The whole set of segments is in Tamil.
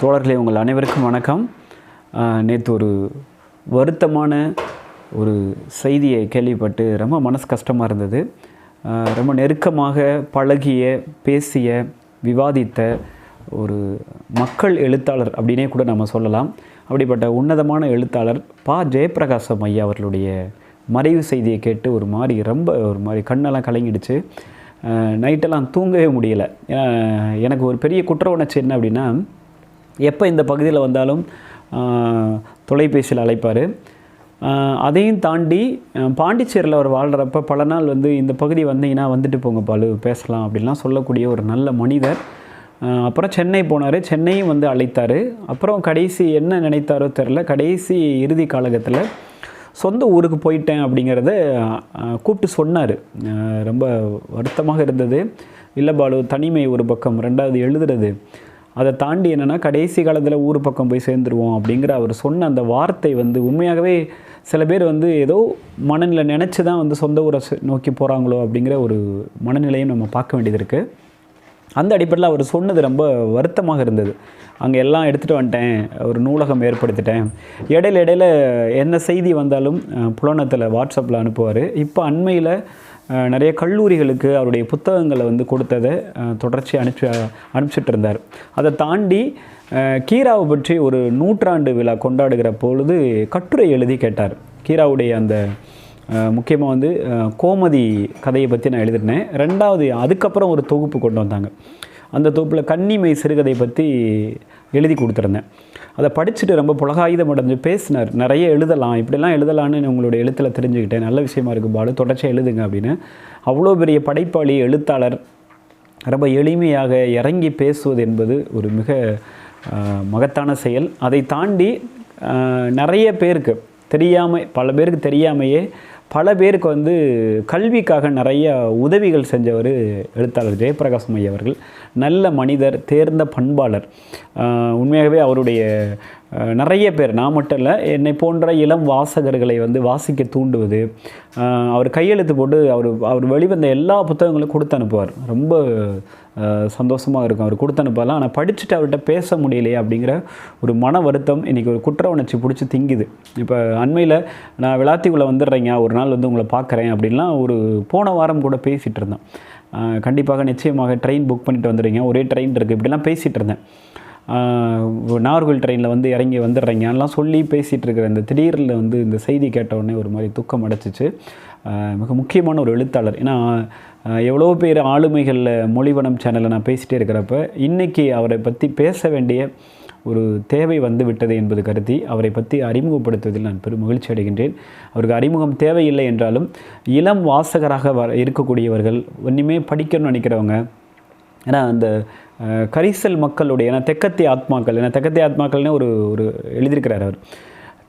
தோழர்களே உங்கள் அனைவருக்கும் வணக்கம். நேற்று ஒரு வருத்தமான ஒரு செய்தியை கேள்விப்பட்டு ரொம்ப மனசு கஷ்டமாக இருந்தது. ரொம்ப நெருக்கமாக பழகிய பேசிய விவாதித்த ஒரு மக்கள் எழுத்தாளர் அப்படின்னே கூட நம்ம சொல்லலாம். அப்படிப்பட்ட உன்னதமான எழுத்தாளர் பா. ஜெயபிரகாசம் ஐயா அவர்களுடைய மறைவு செய்தியை கேட்டு ஒரு மாதிரி ரொம்ப ஒரு மாதிரி கண்ணெல்லாம் கலங்கிடுச்சு. நைட்டெல்லாம் தூங்கவே முடியலை. ஏன்னா, எனக்கு ஒரு பெரிய குற்ற உணர்ச்சி என்ன அப்படின்னா எப்போ இந்த பகுதியில் வந்தாலும் தொலைபேசியில் அழைப்பார். அதையும் தாண்டி பாண்டிச்சேரியில் அவர் வாழ்கிறப்ப பல நாள் வந்து இந்த பகுதி வந்தீங்கன்னா வந்துட்டு போங்க பாலு பேசலாம் அப்படின்லாம் சொல்லக்கூடிய ஒரு நல்ல மனிதர். அப்புறம் சென்னை போனார். சென்னையும் வந்து அழைத்தார். அப்புறம் கடைசி என்ன நினைத்தாரோ தெரில கடைசி இறுதி காலகட்டத்தில் சொந்த ஊருக்கு போயிட்டேன் அப்படிங்கிறத கூப்பிட்டு சொன்னார். ரொம்ப வருத்தமாக இருந்தது. இல்லை பாலு தனிமை ஒரு பக்கம் ரெண்டாவது எழுதுறது. அதை தாண்டி என்னென்னா கடைசி காலத்தில் ஊர் பக்கம் போய் சேர்ந்துருவோம் அப்படிங்கிற அவர் சொன்ன அந்த வார்த்தை வந்து உண்மையாகவே சில பேர் வந்து ஏதோ மனநிலை நினச்சி தான் வந்து சொந்த ஊரை நோக்கி போகிறாங்களோ அப்படிங்கிற ஒரு மனநிலையும் நம்ம பார்க்க வேண்டியது இருக்குது அந்த அடிப்படையில் அவர் சொன்னது ரொம்ப வருத்தமாக இருந்தது. அங்கே எல்லாம் எடுத்துகிட்டு வந்துட்டேன் ஒரு நூலகம் ஏற்படுத்திட்டேன். இடையில இடையில என்ன செய்தி வந்தாலும் புலனத்தில் வாட்ஸ்அப்பில் அனுப்புவார். இப்போ அண்மையில் நிறைய கல்லூரிகளுக்கு அவருடைய புத்தகங்களை வந்து கொடுத்ததை தொடர்ச்சி அனுப்பி அனுப்பிச்சிட்டு இருந்தார் அதை தாண்டி கீராவை பற்றி ஒரு நூற்றாண்டு விழா கொண்டாடுகிற பொழுது கட்டுரை எழுதி கேட்டார். கீராவுடைய அந்த முக்கியமாக வந்து கோமதி கதையை பற்றி நான் எழுதிட்டேன் ரெண்டாவது அதுக்கப்புறம் ஒரு தொகுப்பு கொண்டு வந்தாங்க. அந்த தொகுப்பில் கன்னிமை சிறுகதை பற்றி எழுதி கொடுத்துருந்தேன். அதை படிச்சுட்டு ரொம்ப புலகாயுதம் அடைஞ்சு பேசினார். நிறைய எழுதலாம். இப்படிலாம் எழுதலான்னு உங்களுடைய எழுத்தில் தெரிஞ்சுக்கிட்டேன். நல்ல விஷயமா இருக்கு பாலு. தொடர்ச்சியாக எழுதுங்க அப்படின்னு. அவ்வளோ பெரிய படைப்பாளி எழுத்தாளர் ரொம்ப எளிமையாக இறங்கி பேசுவது என்பது ஒரு மிக மகத்தான செயல். அதை தாண்டி நிறைய பேருக்கு தெரியாமல் பல பேருக்கு தெரியாமையே பல பேருக்கு வந்து கல்விக்காக நிறைய உதவிகள் செஞ்சவர் எழுத்தாளர் ஜெயபிரகாசம் ஐயவர்கள் அவர்கள். நல்ல மனிதர் தேர்ந்த பண்பாளர். உண்மையாகவே அவருடைய நிறைய பேர் நான் மட்டும் இல்லை என்னை போன்ற இளம் வாசகர்களை வந்து வாசிக்க தூண்டுவது அவர் கையெழுத்து போட்டு அவர் அவர் வெளிவந்த எல்லா புத்தகங்களும் கொடுத்து அனுப்புவார். ரொம்ப சந்தோஷமாக இருக்கும். அவர் கொடுத்து அனுப்பலாம். ஆனால் படிச்சுட்டு அவர்கிட்ட பேச முடியலையே அப்படிங்கிற ஒரு மன வருத்தம் இன்றைக்கி ஒரு குற்ற உணர்ச்சி பிடிச்சி திங்குது. இப்போ அண்மையில் நான் விளாத்திக்குள்ளே வந்துடுறேங்க. ஒரு நாள் வந்து உங்களை பார்க்குறேன் அப்படின்லாம் ஒரு போன வாரம் கூட பேசிகிட்டு இருந்தேன். கண்டிப்பாக நிச்சயமாக ட்ரெயின் புக் பண்ணிட்டு வந்துடுறீங்க. ஒரே ட்ரெயின் இருக்குது இப்படிலாம் பேசிகிட்டு இருந்தேன். நாகர்கோவில் ட்ரெயினில் வந்து இறங்கி வந்துடுறீங்க. எல்லாம் சொல்லி பேசிகிட்டு இருக்கிற இந்த திடீரில் வந்து இந்த செய்தி கேட்ட உடனே ஒரு மாதிரி துக்கம் அடைச்சிச்சு. மிக முக்கியமான ஒரு எழுத்தாளர். ஏன்னா எவ்வளோ பேர் ஆளுமைகளில் மொழிவனம் சேனலில் நான் பேசிகிட்டே இருக்கிறப்ப இன்றைக்கி அவரை பற்றி பேச வேண்டிய ஒரு தேவை வந்து விட்டது என்பது கருதி அவரை பற்றி அறிமுகப்படுத்துவதில் நான் பெரும் மகிழ்ச்சி அடைகின்றேன். அவருக்கு அறிமுகம் தேவையில்லை என்றாலும் இளம் வாசகராக வர இருக்கக்கூடியவர்கள் ஒன்றுமே படிக்கணும்னு நினைக்கிறவங்க ஏன்னா அந்த கரிசல் மக்களுடைய ஏன்னா தெக்கத்திய ஆத்மாக்கள் ஏன்னா தெக்கத்திய ஆத்மாக்கள்னு ஒரு ஒரு எழுதியிருக்கிறார் அவர்.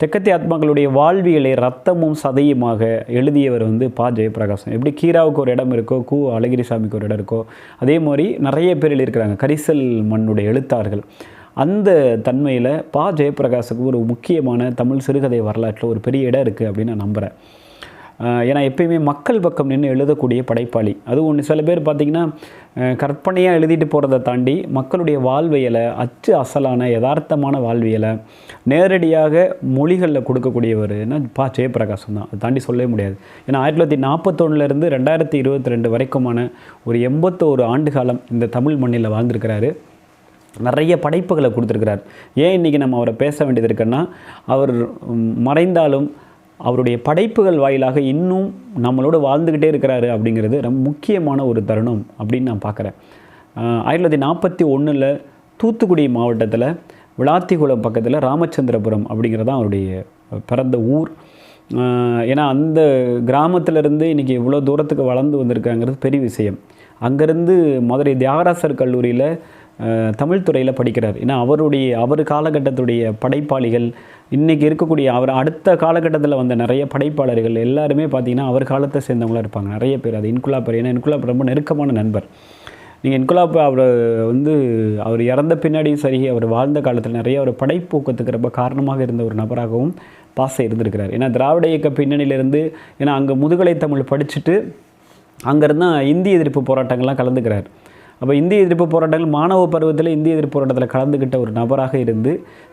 தெக்கத்திய ஆத்மாக்களுடைய வாழ்வியலை ரத்தமும் சதையுமாக எழுதியவர் வந்து பா. ஜெயபிரகாசம் எப்படி கீராவுக்கு ஒரு இடம் இருக்கோ கு. அழகிரிசாமிக்கு ஒரு இடம் இருக்கோ அதே மாதிரி நிறைய பேர் எழுதியிருக்கிறாங்க. கரிசல் மண்ணுடைய எழுத்தாளர்கள் அந்த தன்மையில் பா. ஜெயபிரகாசுக்கு ஒரு முக்கியமான தமிழ் சிறுகதை வரலாற்றில் ஒரு பெரிய இடம் இருக்குது அப்படின்னு நான் நம்புகிறேன் ஏன்னா எப்பயுமே மக்கள் பக்கம் நின்று எழுதக்கூடிய படைப்பாளி. அது ஒன்று சில பேர் பார்த்திங்கன்னா கற்பனையாக எழுதிட்டு போகிறத தாண்டி மக்களுடைய வாழ்வியலை அச்சு அசலான யதார்த்தமான வாழ்வியலை நேரடியாக மொழிகளில் கொடுக்கக்கூடியவர்னா பா ஜெயபிரகாசம் தான். அதை தாண்டி சொல்லவே முடியாது. ஏன்னா ஆயிரத்தி தொள்ளாயிரத்தி நாற்பத்தொன்னுலேருந்து ரெண்டாயிரத்தி இருபத்தி ரெண்டு வரைக்குமான ஒரு எண்பத்தோரு ஆண்டு காலம் இந்த தமிழ் மண்ணில் வாழ்ந்திருக்கிறாரு. நிறைய படைப்புகளை கொடுத்துருக்கிறார். ஏன் இன்றைக்கி நம்ம அவரை பேச வேண்டியது இருக்குன்னா அவர் மறைந்தாலும் அவருடைய படைப்புகள் வாயிலாக இன்னும் நம்மளோட வாழ்ந்துக்கிட்டே இருக்கிறாரு அப்படிங்கிறது ரொம்ப முக்கியமான ஒரு தருணம் அப்படின்னு நான் பார்க்குறேன். ஆயிரத்தி தொள்ளாயிரத்தி நாற்பத்தி ஒன்றில் தூத்துக்குடி மாவட்டத்தில் விளாத்திகுளம் பக்கத்தில் ராமச்சந்திரபுரம் அப்படிங்கிறது தான் அவருடைய பிறந்த ஊர். ஏன்னா அந்த கிராமத்திலேருந்து இன்றைக்கி இவ்வளோ தூரத்துக்கு வளர்ந்து வந்திருக்காங்கிறது பெரிய விஷயம். அங்கேருந்து மதுரை தியாகராசர் கல்லூரியில் தமிழ்துறையில் தமிழ் துறையில் படிக்கிறார். ஏன்னா அவருடைய அவர் காலகட்டத்துடைய படைப்பாளிகள் இன்றைக்கி இருக்கக்கூடிய அவர் அடுத்த காலகட்டத்தில் வந்த நிறைய படைப்பாளர்கள் எல்லாருமே பார்த்திங்கன்னா அவர் காலத்தை சேர்ந்தவங்களா இருப்பாங்க. நிறைய பேர். அது இன்குலாப்பர் ஏன்னா இன்குலாப் ரொம்ப நெருக்கமான நண்பர். நீங்கள் இன்குலாப் அவர் வந்து அவர் இறந்த பின்னாடியும் சரி அவர் வாழ்ந்த காலத்தில் நிறைய ஒரு படைப்பூக்கத்துக்கு ரொம்ப காரணமாக இருந்த ஒரு நபராகவும் பாசை இருந்திருக்கிறார். ஏன்னா திராவிட இயக்க பின்னணியிலேருந்து ஏன்னா அங்கே முதுகலை தமிழ் படிச்சுட்டு அங்கேருந்து இந்தி எதிர்ப்பு போராட்டங்கள்லாம் கலந்துக்கிறார். அப்போ இந்திய எதிர்ப்பு போராட்டங்கள் மாணவ பருவத்தில் இந்திய எதிர்ப்பு போராட்டத்தில் கலந்துக்கிட்ட ஒரு நபராக இருந்து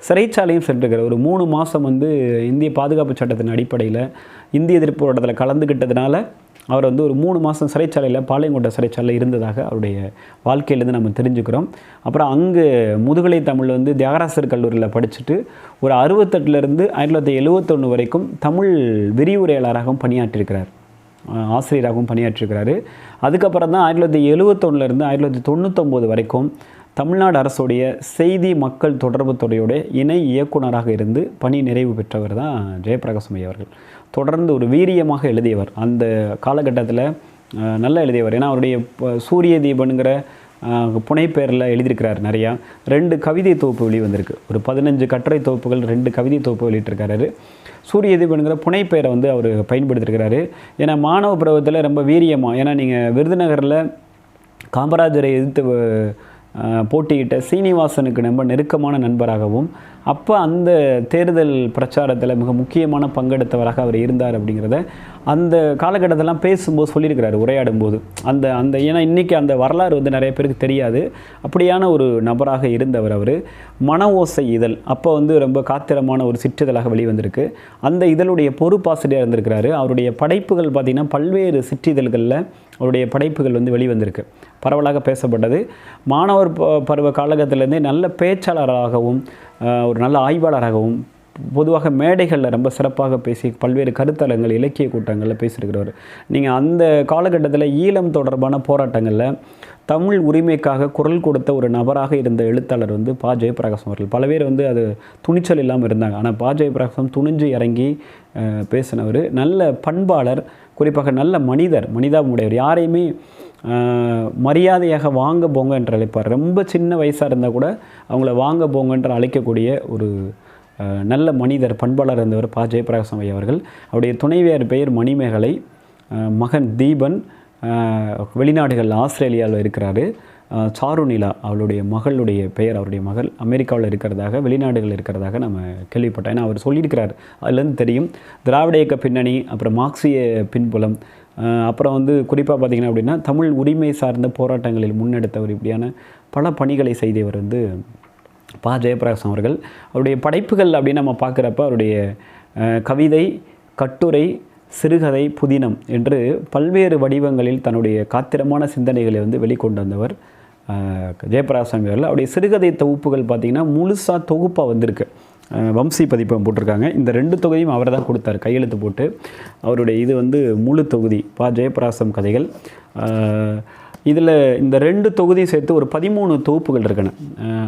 சிறைச்சாலையும் சென்றிருக்கிறார் ஒரு மூணு மாதம் வந்து இந்திய பாதுகாப்பு சட்டத்தின் அடிப்படையில் இந்திய எதிர்ப்பு போராட்டத்தில் கலந்துக்கிட்டதுனால அவர் வந்து ஒரு மூணு மாதம் சிறைச்சாலையில் பாளையங்கோட்டை சிறைச்சாலையில் இருந்ததாக அவருடைய வாழ்க்கையிலேருந்து நம்ம தெரிஞ்சுக்கிறோம். அப்புறம் அங்கே முதுகலை தமிழ் வந்து தியாகராசர் கல்லூரியில் படிச்சுட்டு ஒரு அறுபத்தெட்டுலேருந்து ஆயிரத்தி தொள்ளாயிரத்தி எழுவத்தொன்று வரைக்கும் தமிழ் விரிவுரையாளராகவும் பணியாற்றியிருக்கிறார். ஆசிரியராகவும் பணியாற்றிருக்கிறாரு. அதுக்கப்புறம் தான் ஆயிரத்தி தொள்ளாயிரத்தி எழுவத்தொன்னுலேருந்து ஆயிரத்தி தொள்ளாயிரத்தி தொண்ணூத்தொம்போது வரைக்கும் தமிழ்நாடு அரசுடைய செய்தி மக்கள் தொடர்பு துறையுடைய இணை இயக்குனராக இருந்து பணி நிறைவு பெற்றவர் தான் ஜெயபிரகாசம் அவர்கள். தொடர்ந்து ஒரு வீரியமாக எழுதியவர். அந்த காலகட்டத்தில் நல்லா எழுதியவர். ஏன்னா அவருடைய சூரிய தீபனுங்கிற புனைப்பெயரில் எழுதியிருக்கிறார் நிறையா. ரெண்டு கவிதை தொகுப்பு வெளிவந்திருக்கு ஒரு பதினஞ்சு கட்டுரை தொகுப்புகள் ரெண்டு கவிதை தொகுப்பு வெளியிட்டிருக்காரு. சூரிய தீபனுங்கிற புனைப்பெயரை வந்து அவர் பயன்படுத்தியிருக்கிறாரு. ஏன்னா மாணவ பருவத்தில் ரொம்ப வீரியமாக ஏன்னா நீங்கள் விருதுநகரில் காமராஜரை எதிர்த்து போட்டியிட்ட சீனிவாசனுக்கு ரொம்ப நெருக்கமான நண்பராகவும் அப்போ அந்த தேர்தல் பிரச்சாரத்தில் மிக முக்கியமான பங்கெடுத்தவராக அவர் இருந்தார் அப்படிங்கிறத அந்த காலகட்டத்திலாம் பேசும்போது சொல்லியிருக்கிறாரு உரையாடும்போது. அந்த அந்த ஏன்னா இன்றைக்கி அந்த வரலாறு வந்து நிறைய பேருக்கு தெரியாது. அப்படியான ஒரு நபராக இருந்தவர் அவர். மன ஓசை இதழ். அப்போ வந்து ரொம்ப காத்திரமான ஒரு சிற்றிதழாக வெளிவந்திருக்கு. அந்த இதழுடைய பொறுப்பாசிரியர் இருந்திருக்கிறாரு. அவருடைய படைப்புகள் பார்த்திங்கன்னா பல்வேறு சிற்றிதழ்களில் அவருடைய படைப்புகள் வந்து வெளிவந்திருக்கு. பரவலாக பேசப்பட்டது. மாணவர் ப- பருவ காலகட்டத்திலேருந்தே நல்ல பேச்சாளராகவும் ஒரு நல்ல ஆய்வாளராகவும் பொதுவாக மேடைகளில் ரொம்ப சிறப்பாக பேசி பல்வேறு கருத்தலங்கள் இலக்கிய கூட்டங்களில் பேசியிருக்கிறவர். நீங்கள் அந்த காலகட்டத்தில் ஈழம் தொடர்பான போராட்டங்களில் தமிழ் உரிமைக்காக குரல் கொடுத்த ஒரு நபராக இருந்த எழுத்தாளர் வந்து பா. ஜெயபிரகாசம் அவர்கள். பல பேர் வந்து அது துணிச்சல் இல்லாமல் இருந்தாங்க. ஆனால் பா. ஜெயபிரகாசம் துணிஞ்சு இறங்கி பேசினவர். நல்ல பண்பாளர் குறிப்பாக நல்ல மனிதர் மனிதாபமுடையவர். யாரையுமே மரியாதையாக வாங்க போங்க என்று அழைப்பார். ரொம்ப சின்ன வயசாக இருந்தால் கூட அவங்கள வாங்க போங்க என்று அழைக்கக்கூடிய ஒரு நல்ல மனிதர் பண்பாளர் இருந்தவர் பா. ஜெயபிரகாசம் ஐயா அவர்கள். அவருடைய துணைவியார் பெயர் மணிமேகலை. மகன் தீபன். வெளிநாடுகளில் ஆஸ்திரேலியாவில் இருக்கிறாரு. சாருநிலா அவளுடைய மகளுடைய பெயர் அவருடைய மகள் அமெரிக்காவில் இருக்கிறதாக வெளிநாடுகளில் இருக்கிறதாக நம்ம கேள்விப்பட்டோம். ஏன்னா அவர் சொல்லியிருக்கிறார். அதுலேருந்து தெரியும். திராவிட இயக்க பின்னணி அப்புறம் மார்க்சிய பின்புலம். அப்புறம் வந்து குறிப்பாக பார்த்திங்கன்னா அப்படின்னா தமிழ் உரிமை சார்ந்த போராட்டங்களில் முன்னெடுத்தவர் இப்படியான பல பணிகளை செய்தவர் வந்து பா. ஜெயபிரகாசம் அவர்கள். அவருடைய படைப்புகள் அப்படின்னு நம்ம பார்க்குறப்ப அவருடைய கவிதை கட்டுரை சிறுகதை புதினம் என்று பல்வேறு வடிவங்களில் தன்னுடைய காத்திரமான சிந்தனைகளை வந்து வெளிக்கொண்டு வந்தவர் ஜெயபிரகாசாமி அவர்கள். அவருடைய சிறுகதை தொகுப்புகள் பார்த்திங்கன்னா முழுசாக தொகுப்பாக வந்திருக்கு. வம்சி பதிப்பம் போட்டிருக்காங்க. இந்த ரெண்டு தொகுதியும் அவர் தான் கொடுத்தார். கையெழுத்து போட்டு அவருடைய இது வந்து முழு தொகுதி பா. ஜெயபிரகாசம் கதைகள். இதில் இந்த ரெண்டு தொகுதியும் சேர்த்து ஒரு பதிமூணு தொகுப்புகள் இருக்கன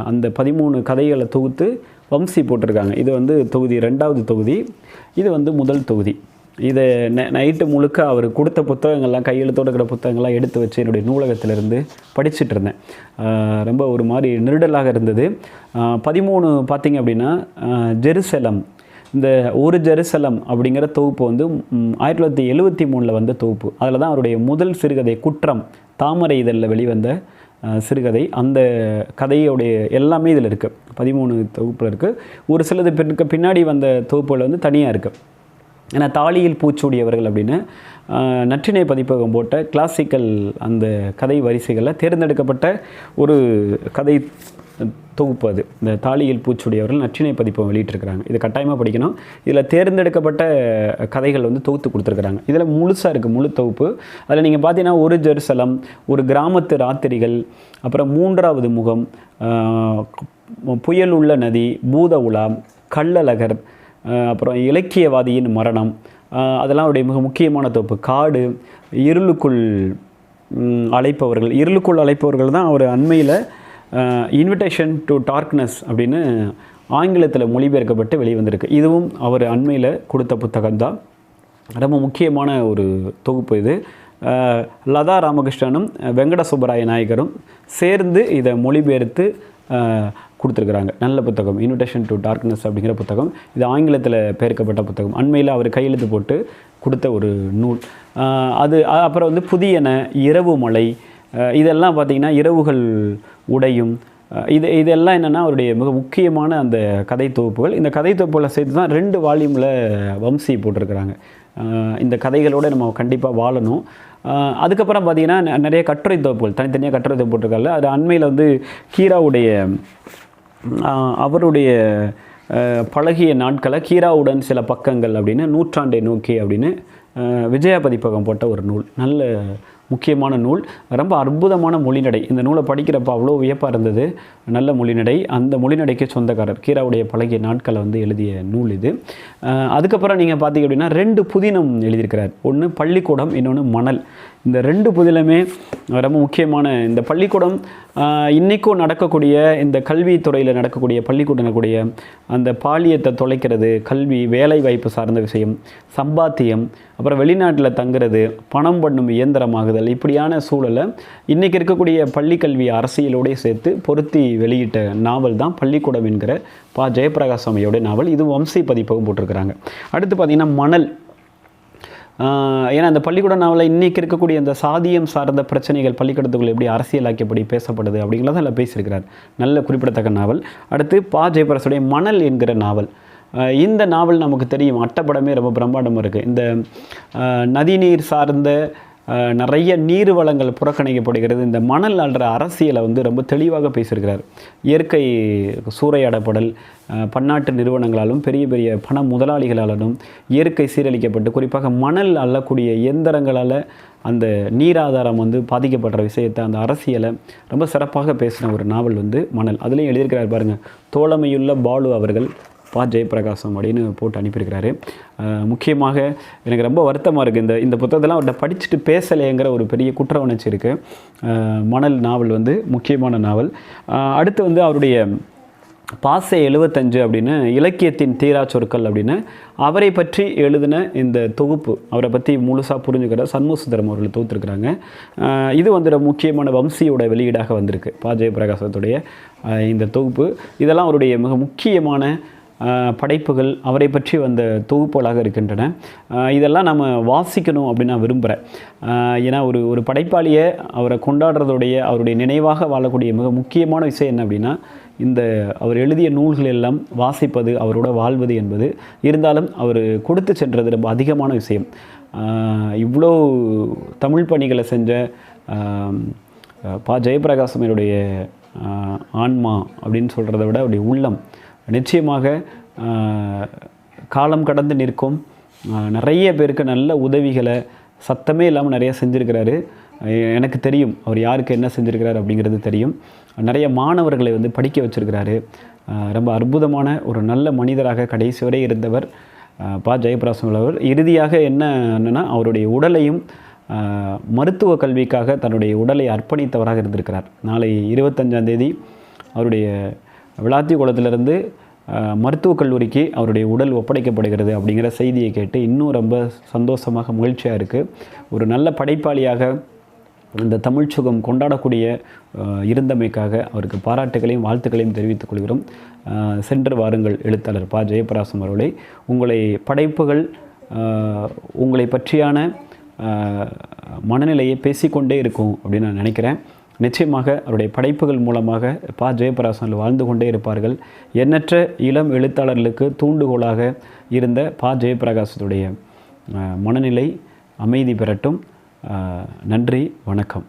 அந்த பதிமூணு கதைகளை தொகுத்து வம்சி போட்டிருக்காங்க. இது வந்து தொகுதி ரெண்டாவது தொகுதி. இது வந்து முதல் தொகுதி. இதை நை- நைட்டு முழுக்க அவர் கொடுத்த புத்தகங்கள்லாம் கையெழுத்தோடு இருக்கிற புத்தகங்கள்லாம் எடுத்து வச்சு என்னுடைய நூலகத்திலிருந்து படிச்சுட்டு இருந்தேன். ரொம்ப ஒரு மாதிரி நெருடலாக இருந்தது. பதிமூணு பார்த்திங்க அப்படின்னா ஜெருசலம் இந்த ஒரு ஜெருசலம் அப்படிங்கிற தொகுப்பு வந்து ஆயிரத்தி தொள்ளாயிரத்தி எழுபத்தி மூணில் வந்த தொகுப்பு. அதில் தான் அவருடைய முதல் சிறுகதை குற்றம் தாமரை இதழில் வெளிவந்த சிறுகதை. அந்த கதையோடைய எல்லாமே இதில் இருக்குது பதிமூணு தொகுப்பில் இருக்குது ஒரு சிலது பின்னாடி வந்த தொகுப்புகள் வந்து தனியாக இருக்குது ஏன்னா தாலியில் பூச்சூடியவர்கள் அப்படின்னு நற்றினை நற்றிணை பதிப்பகம் போட்ட கிளாசிக்கல் அந்த கதை வரிசைகளில் தேர்ந்தெடுக்கப்பட்ட ஒரு கதை தொகுப்பு அது இந்த தாலியில் பூச்சுடையவர்கள் நற்றினை பதிப்பகம் வெளியிட்டிருக்கிறாங்க. இது கட்டாயமாக படிக்கணும். இதில் தேர்ந்தெடுக்கப்பட்ட கதைகள் வந்து தொகுத்து கொடுத்துருக்குறாங்க. இதில் முழுசாக இருக்குது முழு தொகுப்பு. அதில் நீங்கள் பார்த்தீங்கன்னா ஒரு ஜெருசலம் ஒரு கிராமத்து ராத்திரிகள் அப்புறம் மூன்றாவது முகம் புயல் உள்ள நதி பூத உலா கள்ளழகர் அப்புறம் இலக்கியவாதியின் மரணம் அதெல்லாம் அவருடைய மிக முக்கியமான தொகுப்பு. காடு இருளுக்குள் அழைப்பவர்கள். இருளுக்குள் அழைப்பவர்கள் தான் அவர் அண்மையில் இன்விடேஷன் டு டார்க்னஸ் அப்படின்னு ஆங்கிலத்தில் மொழிபெயர்க்கப்பட்டு வெளிவந்திருக்கு. இதுவும் அவர் அண்மையில் கொடுத்த புத்தகம் தான் ரொம்ப முக்கியமான ஒரு தொகுப்பு இது. லதா ராமகிருஷ்ணனும் வெங்கட சுப்பராய நாயகரும் சேர்ந்து இதை மொழிபெயர்த்து கொடுத்துருக்குறாங்க. நல்ல புத்தகம். இன்விடேஷன் டு டார்க்னஸ் அப்படிங்கிற புத்தகம். இது ஆங்கிலத்தில் பெயர்க்கப்பட்ட புத்தகம். அண்மையில் அவர் கையெழுத்து போட்டு கொடுத்த ஒரு நூல். அது அப்புறம் வந்து புதியன இரவு மலை இதெல்லாம் பார்த்திங்கன்னா இரவுகள் உடையும். இது இதெல்லாம் என்னென்னா அவருடைய மிக முக்கியமான அந்த கதை தொகுப்புகள் இந்த கதை தொகுப்புகளை சேர்த்து தான் ரெண்டு வால்யூமில் வம்சி போட்டிருக்கிறாங்க. இந்த கதைகளோடு நம்ம கண்டிப்பாக வாழணும். அதுக்கப்புறம் பார்த்திங்கன்னா நிறைய கட்டுரை தொகுப்புகள் தனித்தனியாக கட்டுரை தொகுப்பு போட்டிருக்காங்க அது அண்மையில் வந்து கீராவுடைய அவருடைய பழகிய நாட்களை கீராவுடன் சில பக்கங்கள் அப்படின்னு நூற்றாண்டை நோக்கி அப்படின்னு விஜயா பதிப்பகம் போட்ட ஒரு நூல். நல்ல முக்கியமான நூல். ரொம்ப அற்புதமான மொழிநடை இந்த நூலை படிக்கிறப்ப அவ்வளோ வியப்பாக இருந்தது. நல்ல மொழிநடை அந்த மொழிநடைக்கு சொந்தக்காரர் கீராவுடைய பழகிய நாட்களை வந்து எழுதிய நூல் இது. அதுக்கப்புறம் நீங்கள் பார்த்தீங்க அப்படின்னா ரெண்டு புதினம் எழுதியிருக்கிறார். ஒன்று பள்ளிக்கூடம் இன்னொன்று மணல். இந்த ரெண்டு புதினமே ரொம்ப முக்கியமான இந்த பள்ளிக்கூடம் இன்றைக்கும் நடக்கக்கூடிய இந்த கல்வித்துறையில் நடக்கக்கூடிய பள்ளிக்கூடம் நடக்கக்கூடிய அந்த பாலியத்தை தொலைக்கிறது கல்வி வேலை வாய்ப்பு சார்ந்த விஷயம் சம்பாத்தியம் அப்புறம் வெளிநாட்டில் தங்குறது பணம் பண்ணும் இயந்திரமாகுதல் இப்படியான சூழலை இன்றைக்கி இருக்கக்கூடிய பள்ளிக்கல்வி அரசியலோடய சேர்த்து பொருத்தி வெளியிட்ட நாவல் தான் பள்ளிக்கூடம் என்கிற பா. ஜெயபிரகாஷ் சுவாமியோட நாவல். இது வம்சி பதிப்பகம் போட்டிருக்கிறாங்க. அடுத்து பார்த்திங்கன்னா மணல். ஏன்னா அந்த பள்ளிக்கூட நாவலில் இன்றைக்கி இருக்கக்கூடிய அந்த சாதியம் சார்ந்த பிரச்சனைகள் பள்ளிக்கூடத்துக்குள்ளே எப்படி அரசியலாக்கியபடி பேசப்படுது அப்படிங்கிறத அதில் பேசியிருக்கிறார். நல்ல குறிப்பிடத்தக்க நாவல். அடுத்து பா. ஜெயபிரசுடைய மணல் என்கிற நாவல். இந்த நாவல் நமக்கு தெரியும். அட்டப்படமே ரொம்ப பிரம்மாண்டமாக இருக்குது இந்த நதிநீர் சார்ந்த நிறைய நீர் வளங்கள் புறக்கணிக்கப்படுகிறது. இந்த மணல் அல்ற அரசியலை வந்து ரொம்ப தெளிவாக பேசியிருக்கிறார். இயற்கை சூறையாடப்படல் பன்னாட்டு நிறுவனங்களாலும் பெரிய பெரிய பண முதலாளிகளாலும் இயற்கை சீரழிக்கப்பட்டு குறிப்பாக மணல் அள்ளக்கூடிய இயந்திரங்களால் அந்த நீராதாரம் வந்து பாதிக்கப்படுற விஷயத்தை அந்த அரசியலை ரொம்ப சிறப்பாக பேசின ஒரு நாவல் வந்து மணல். அதுலேயும் எழுதியிருக்கிறார் பாருங்கள் தோழமையுள்ள பாலு அவர்கள் பா ஜெயபிரகாசம் அப்படின்னு போட்டு அனுப்பியிருக்கிறாரு. முக்கியமாக எனக்கு ரொம்ப வருத்தமாக இருக்குது இந்த இந்த புத்தகத்தெல்லாம் அவர்கிட்ட படிச்சுட்டு பேசலைங்கிற ஒரு பெரிய குற்ற உணர்ச்சி இருக்குது மணல் நாவல் வந்து முக்கியமான நாவல். அடுத்து வந்து அவருடைய பாசை எழுபத்தஞ்சு அப்படின்னு இலக்கியத்தின் தீரா சொற்கள் அப்படின்னு அவரை பற்றி எழுதின இந்த தொகுப்பு அவரை பற்றி முழுசாக புரிஞ்சுக்கிற சண்முகசுந்தரம் அவர்கள் தொகுத்துருக்குறாங்க. இது வந்து முக்கியமான வம்சியோட வெளியீடாக வந்திருக்கு பா. ஜெயபிரகாசத்துடைய இந்த தொகுப்பு. இதெல்லாம் அவருடைய மிக முக்கியமான படைப்புகள் அவரை பற்றி வந்த தொகுப்புகளாக இருக்கின்றன. இதெல்லாம் நம்ம வாசிக்கணும் அப்படின்னு நான் விரும்புகிறேன் ஏன்னா ஒரு ஒரு படைப்பாளியை அவரை கொண்டாடுறதுடைய அவருடைய நினைவாக வாழக்கூடிய மிக முக்கியமான விஷயம் என்ன அப்படின்னா இந்த அவர் எழுதிய நூல்கள் எல்லாம் வாசிப்பது அவரோட வாழ்வது என்பது. இருந்தாலும் அவர் கொடுத்து சென்றது ரொம்ப அதிகமான விஷயம். இவ்வளோ தமிழ் பணிகளை செஞ்ச பா ஜெயபிரகாசமனுடைய ஆன்மா அப்படின்னு சொல்கிறத விட அவருடைய உள்ளம் நிச்சயமாக காலம் கடந்து நிற்கும் நிறைய பேருக்கு நல்ல உதவிகளை சத்தமே இல்லாமல் நிறைய செஞ்சுருக்கிறாரு. எனக்கு தெரியும் அவர் யாருக்கு என்ன செஞ்சுருக்கிறார் அப்படிங்கிறது தெரியும். நிறைய மாணவர்களை வந்து படிக்க வச்சிருக்கிறாரு. ரொம்ப அற்புதமான ஒரு நல்ல மனிதராக கடைசி வரை இருந்தவர் பா. ஜெயபிரகாசம் அவர் இறுதியாக என்ன என்னன்னா அவருடைய உடலையும் மருத்துவ கல்விக்காக தன்னுடைய உடலை அர்ப்பணித்தவராக இருந்திருக்கிறார். நாளை இருபத்தஞ்சாந்தேதி அவருடைய விளாத்தி குளத்திலிருந்து மருத்துவக் கல்லூரிக்கு அவருடைய உடல் ஒப்படைக்கப்படுகிறது அப்படிங்கிற செய்தியை கேட்டு இன்னும் ரொம்ப சந்தோஷமாக மகிழ்ச்சியாக இருக்குது ஒரு நல்ல படைப்பாளியாக இந்த தமிழ்ச்சுகம் கொண்டாடக்கூடிய இருந்தமைக்காக அவருக்கு பாராட்டுகளையும் வாழ்த்துக்களையும் தெரிவித்துக் கொள்கிறோம். சென்று வாருங்கள் எழுத்தாளர் பா. ஜெயபிரகாசம் அவர்களை. உங்களை படைப்புகள் உங்களை பற்றியான மனநிலையை பேசிக்கொண்டே இருக்கும் அப்படின்னு நான் நினைக்கிறேன். நிச்சயமாக அவருடைய படைப்புகள் மூலமாக பா. ஜெயபிரகாசன் வாழ்ந்து கொண்டே இருப்பார்கள். எண்ணற்ற இளம் எழுத்தாளர்களுக்கு தூண்டுகோலாக இருந்த பா. ஜெயபிரகாசத்துடைய மனநிலை அமைதி பெறட்டும். நன்றி வணக்கம்.